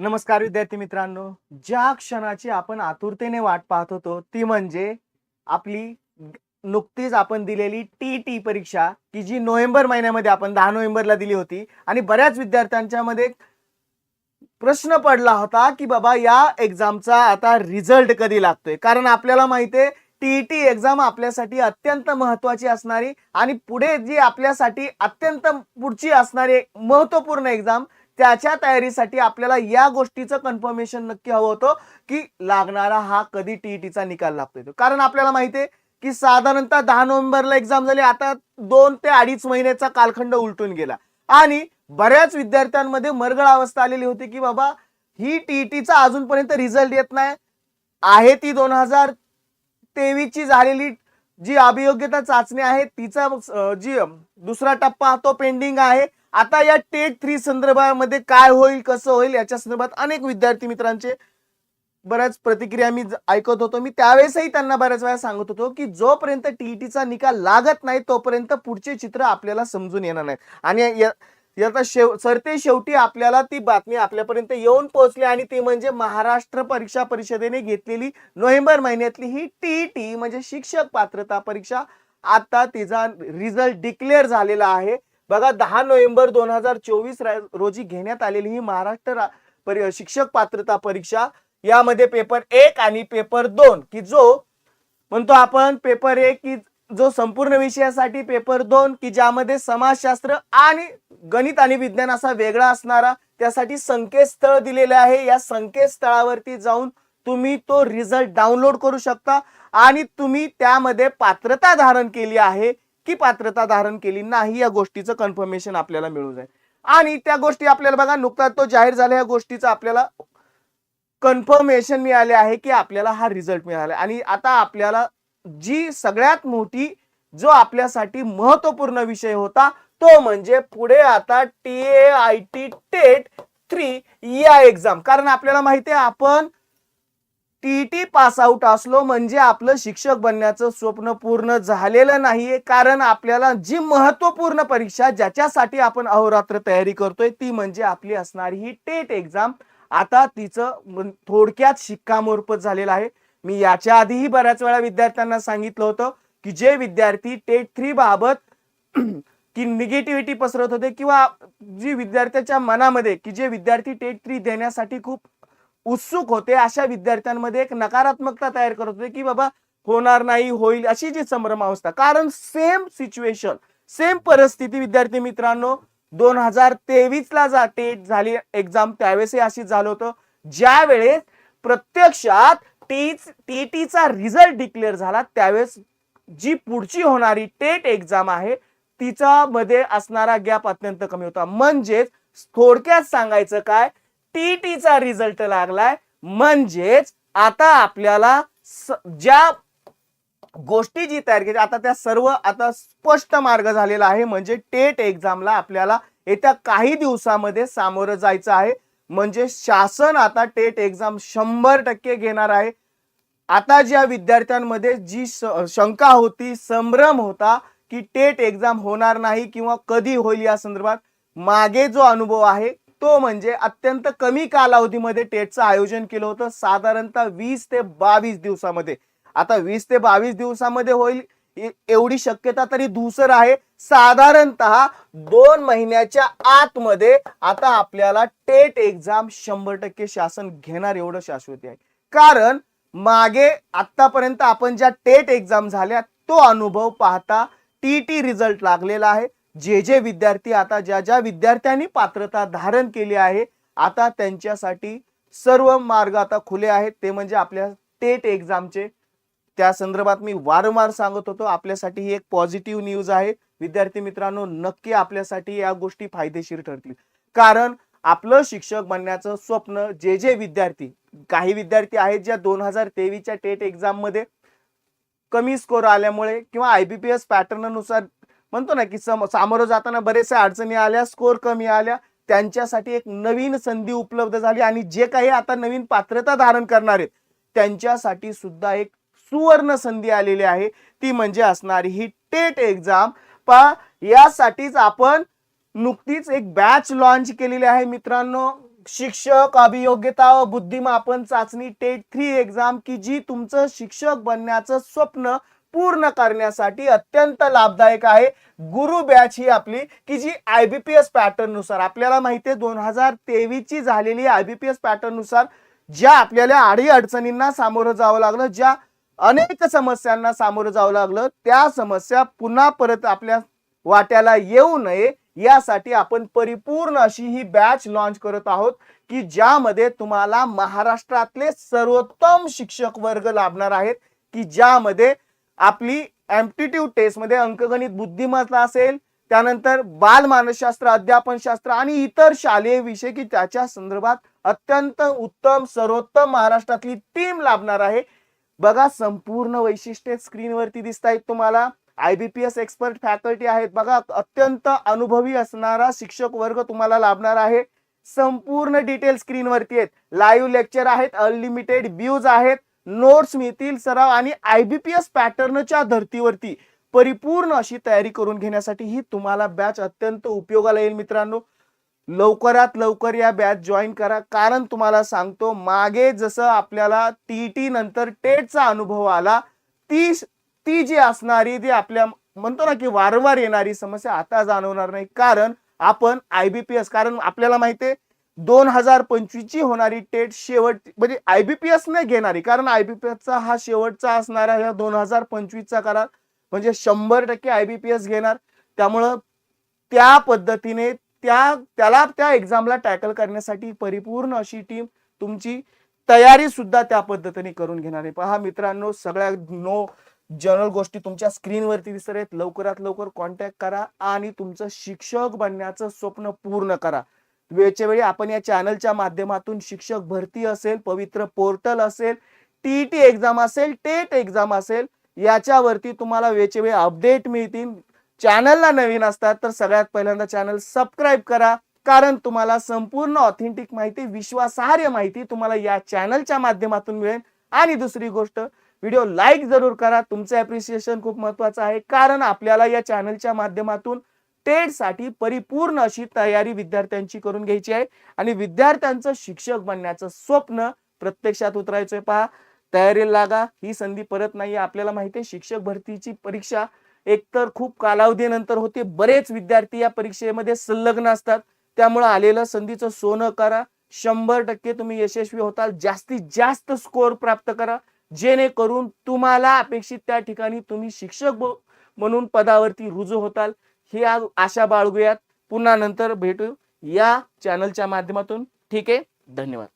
नमस्कार विद्यार्थी मित्रांनो. ज्या क्षणाची आपण आतुरतेने वाट पाहत होतो ती म्हणजे आपली नुकतीच आपण दिलेली टी टी परीक्षा की जी नोव्हेंबर महिन्यामध्ये आपण दहा नोव्हेंबरला दिली होती. आणि बऱ्याच विद्यार्थ्यांच्या मध्ये प्रश्न पडला होता की बाबा या एक्झामचा आता रिझल्ट कधी लागतोय? कारण आपल्याला माहिती आहे टी टी एक्झाम आपल्यासाठी अत्यंत महत्वाची असणारी आणि पुढे जी आपल्यासाठी अत्यंत पुढची असणारी महत्त्वपूर्ण एक्झाम त्याच्या तयारीसाठी आपल्याला या गोष्टीचं कन्फर्मेशन नक्की हवं होतं की लागणारा हा कधी टीईटीचा निकाल लागतोय कारण आपल्याला माहिती आहे की साधारणतः दहा नोव्हेंबरला एक्झाम झाली आता दोन ते अडीच महिन्याचा कालखंड उलटून गेला. आणि बऱ्याच विद्यार्थ्यांमध्ये मरगळ अवस्था आलेली होती की बाबा ही टीईटीचा अजूनपर्यंत रिझल्ट येत नाही. आहे ती दोन हजार तेवीस ची झालेली जी अभियोग्यता चाचणी आहे तिचा जी दुसरा टप्पा तो पेंडिंग आहे. आता या टेट थ्री संदर्भामध्ये काय होईल कसं होईल याच्या संदर्भात अनेक विद्यार्थी मित्रांचे बऱ्याच प्रतिक्रिया मी ऐकत होतो. मी त्यावेळेसही त्यांना बऱ्याच वेळा सांगत होतो की जोपर्यंत टीईटीचा निकाल लागत नाही तोपर्यंत पुढचे चित्र आपल्याला समजून येणार नाही आणि याचा शेव सरते शेवटी आपल्याला ती बातमी आपल्यापर्यंत येऊन पोहोचली आणि ती म्हणजे महाराष्ट्र परीक्षा परिषदेने घेतलेली नोव्हेंबर महिन्यातली ही टीईटी म्हणजे शिक्षक पात्रता परीक्षा. आता तिचा रिझल्ट डिक्लेअर झालेला आहे. बघा दहा नोव्हेंबर दोन हजार चोवीस रोजी घेण्यात आलेली ही महाराष्ट्र शिक्षक पात्रता परीक्षा. यामध्ये पेपर एक आणि पेपर दोन की जो म्हणतो आपण पेपर एक की जो संपूर्ण विषयासाठी पेपर दोन की ज्यामध्ये समाजशास्त्र आणि गणित आणि विज्ञान असा वेगळा असणारा त्यासाठी संकेतस्थळ दिलेले आहे. या संकेतस्थळावरती जाऊन तुम्ही तो रिझल्ट डाउनलोड करू शकता आणि तुम्ही त्यामध्ये पात्रता धारण केली आहे. की पात्रता धारण केली नाही या गोष्टीचं कन्फर्मेशन आपल्याला मिळू जाईल आणि त्या गोष्टी आपल्याला बघा नुकताच तो जाहीर झाला या गोष्टीचं आपल्याला कन्फर्मेशन मिळाले आहे की आपल्याला हा रिझल्ट मिळाला. आणि आता आपल्याला जी सगळ्यात मोठी जो आपल्यासाठी महत्त्वपूर्ण विषय होता तो म्हणजे पुढे आता T A I T TET three या एक्झाम कारण आपल्याला माहिती आहे आपण टी पास आउट असलो म्हणजे आपलं शिक्षक बनण्याचं स्वप्न पूर्ण झालेलं नाहीये. कारण आपल्याला जी महत्त्वपूर्ण परीक्षा ज्याच्यासाठी आपण अहोरात्र तयारी करतोय ती म्हणजे आपली असणारी ही टेट एक्झाम आता तिचं थोडक्यात शिक्कामोर्फत झालेलं आहे. मी याच्या आधीही बऱ्याच वेळा विद्यार्थ्यांना सांगितलं होतं की जे विद्यार्थी टेट थ्री बाबत की निगेटिव्हिटी पसरत होते किंवा जी विद्यार्थ्याच्या मनामध्ये की जे विद्यार्थी टेट थ्री देण्यासाठी खूप उत्सुक होते. अशा विद्यार्थ्यांमध्ये एक नकारात्मकता तयार करत होते की बाबा होणार नाही होईल अशी जी संभ्रम अवस्था. कारण सेम सिच्युएशन सेम परिस्थिती विद्यार्थी मित्रांनो दोन हजार तेवीस ला जा टेट झाली एक्झाम त्यावेळेसही अशीच झालं होतं. ज्या वेळेस प्रत्यक्षात टीच टीटीचा रिझल्ट डिक्लेअर झाला त्यावेळेस जी पुढची होणारी टेट एक्झाम आहे तिचा मध्ये असणारा गॅप अत्यंत कमी होता. म्हणजेच थोडक्यात सांगायचं काय टीटीचा रिझल्ट लागलाय. म्हणजेच आता आपल्याला स- ज्या गोष्टी जी तयार केली आता त्या सर्व आता स्पष्ट मार्ग झालेला आहे. म्हणजे टेट एक्झामला आपल्याला येत्या काही दिवसामध्ये सामोरं जायचं आहे. म्हणजे शासन आता टेट एक्झाम शंभर टक्के घेणार आहे. आता ज्या विद्यार्थ्यांमध्ये जी श- शंका होती संभ्रम होता की टेट एक्झाम होणार नाही किंवा कधी होईल या संदर्भात मागे जो अनुभव आहे तो म्हणजे अत्यंत कमी कालावधीमध्ये टेटचं आयोजन केलं होतं साधारणतः वीस ते बावीस दिवसामध्ये. आता वीस ते बावीस दिवसामध्ये होईल एवढी शक्यता तरी दुसर आहे. साधारणतः दोन महिन्याच्या आतमध्ये आता आपल्याला टेट एक्झाम शंभर टक्के शासन घेणार एवढं शाश्वती आहे. कारण मागे आतापर्यंत आपण ज्या टेट एक्झाम झाल्या तो अनुभव पाहता टी टी रिझल्ट लागलेला आहे. जे जे विद्यार्थी आता ज्या ज्या विद्यार्थ्यांनी पात्रता धारण केली आहे आता त्यांच्यासाठी सर्व मार्ग आता खुले आहेत. ते म्हणजे आपल्या टेट एक्झामचे. त्या संदर्भात मी वारंवार सांगत होतो आपल्यासाठी ही एक पॉझिटिव्ह न्यूज आहे. विद्यार्थी मित्रांनो नक्की आपल्यासाठी या गोष्टी फायदेशीर ठरतील. कारण आपलं शिक्षक बनण्याचं स्वप्न जे जे विद्यार्थी काही विद्यार्थी आहेत ज्या दोन हजार तेवीसच्या टेट एक्झाममध्ये कमी स्कोर आल्यामुळे किंवा आयबीपीएस पॅटर्ननुसार म्हणतो ना की सम सामोरं जाताना बरेचशा अडचणी आल्या स्कोर कमी आल्या त्यांच्यासाठी एक नवीन संधी उपलब्ध झाली आणि जे काही आता नवीन पात्रता धारण करणार आहेत त्यांच्यासाठी सुद्धा एक सुवर्ण संधी आलेली आहे. ती म्हणजे असणारी ही टेट एक्झाम पा यासाठीच आपण नुकतीच एक बॅच लॉन्च केलेली आहे मित्रांनो. शिक्षक अभियोग्यता व बुद्धिमापन चाचणी टेट थ्री एक्झाम की जी तुमचं शिक्षक बनण्याचं स्वप्न पूर्ण करण्यासाठी अत्यंत लाभदायक आहे. गुरु बॅच ही आपली की जी आय बी पी एस पॅटर्ननुसार आपल्याला माहिती आहे दोन हजार तेवीसची झालेली आय बी पी एस पॅटर्ननुसार ज्या आपल्याला आडी अडचणींना सामोरं जावं लागलं ज्या अनेक समस्यांना सामोरं जावं लागलं त्या समस्या पुन्हा परत आपल्या वाट्याला येऊ नये यासाठी आपण परिपूर्ण अशी ही बॅच लॉन्च करत आहोत की ज्यामध्ये तुम्हाला महाराष्ट्रातले सर्वोत्तम शिक्षक वर्ग लाभणार आहेत की ज्यामध्ये आपली ॲम्प्टिट्यूड टेस्टमध्ये अंकगणित बुद्धिमत्ता असेल त्यानंतर बालमानसशास्त्र अध्यापनशास्त्र आणि इतर शालेय विषय की त्याच्या संदर्भात अत्यंत उत्तम सर्वोत्तम महाराष्ट्रातली टीम लाभणार आहे. बघा संपूर्ण वैशिष्ट्ये स्क्रीनवरती दिसत आहेत तुम्हाला. I B P S expert faculty आहेत. बघा अत्यंत अनुभवी असणारा शिक्षक वर्ग तुम्हाला लाभणार आहे. संपूर्ण डिटेल स्क्रीनवरती आहेत. लाईव्ह लेक्चर आहेत अनलिमिटेड व्ह्यूज आहेत. नोट्स मिळतील सराव आणि आय बी पी एस पॅटर्नच्या धर्तीवरती परिपूर्ण अशी तयारी करून घेण्यासाठी ही तुम्हाला बॅच अत्यंत उपयोगाला येईल मित्रांनो. लवकरात लवकर या बॅच जॉईन करा. कारण तुम्हाला सांगतो मागे जसं आपल्याला टीईटी नंतर टेटचा अनुभव आला ती ती जी असणारी जी आपल्या म्हणतो ना की वारंवार येणारी समस्या आता जाणवणार नाही. कारण आपण आय बी पी एस कारण आपल्याला माहिती आहे दोन हजार पंचवीसची होणारी टेट शेवट म्हणजे आय बी पी नाही घेणारी कारण आयबीपीएसचा हा शेवटचा असणारा ह्या दोन हजार पंचवीसचा करार. म्हणजे शंभर टक्के आय बी पी एस घेणार. त्यामुळं त्या पद्धतीने त्या त्याला त्या एक्झामला टॅकल करण्यासाठी परिपूर्ण अशी टीम तुमची तयारी सुद्धा त्या पद्धतीने करून घेणार आहे. पहा मित्रांनो सगळ्या नो जनरल गोष्टी तुमच्या स्क्रीनवरती दिसत आहेत. लवकरात लवकर कॉन्टॅक्ट करा आणि तुमचं शिक्षक बनण्याचं स्वप्न पूर्ण करा. वेळच्या वेळी आपण या चॅनलच्या माध्यमातून शिक्षक भरती असेल पवित्र पोर्टल असेल टीईटी एक्झाम असेल टेट एक्झाम असेल याच्यावरती तुम्हाला वेळच्या वेळी अपडेट मिळतील. चॅनलला नवीन असतात तर सगळ्यात पहिल्यांदा चॅनल सबस्क्राईब करा. कारण तुम्हाला संपूर्ण ऑथेंटिक माहिती विश्वासार्ह माहिती तुम्हाला या चॅनलच्या माध्यमातून मिळेल. आणि दुसरी गोष्ट व्हिडिओ लाईक जरूर करा. तुमचं अप्रिसिएशन खूप महत्वाचं आहे. कारण आपल्याला या चॅनलच्या माध्यमातून टेटसाठी परिपूर्ण अशी तयारी विद्यार्थ्यांची करून घ्यायची आहे. आणि विद्यार्थ्यांचं शिक्षक बनण्याचं स्वप्न प्रत्यक्षात उतरायचंय पहा. तयारीला लागा. ही संधी परत नाही आपल्याला माहिती आहे शिक्षक भरतीची परीक्षा एकतर खूप कालावधीनंतर होते. बरेच विद्यार्थी या परीक्षेमध्ये संलग्न असतात. त्यामुळे आलेलं संधीचं सोनं करा. शंभर टक्के तुम्ही यशस्वी होताल. जास्तीत जास्त स्कोअर प्राप्त करा. जेणेकरून तुम्हाला अपेक्षित त्या ठिकाणी तुम्ही शिक्षक म्हणून पदावरती रुजू होताल. ही आज आशा बाळगूयात. पुन्हा नंतर भेटू या चॅनलच्या माध्यमातून. ठीक आहे? धन्यवाद.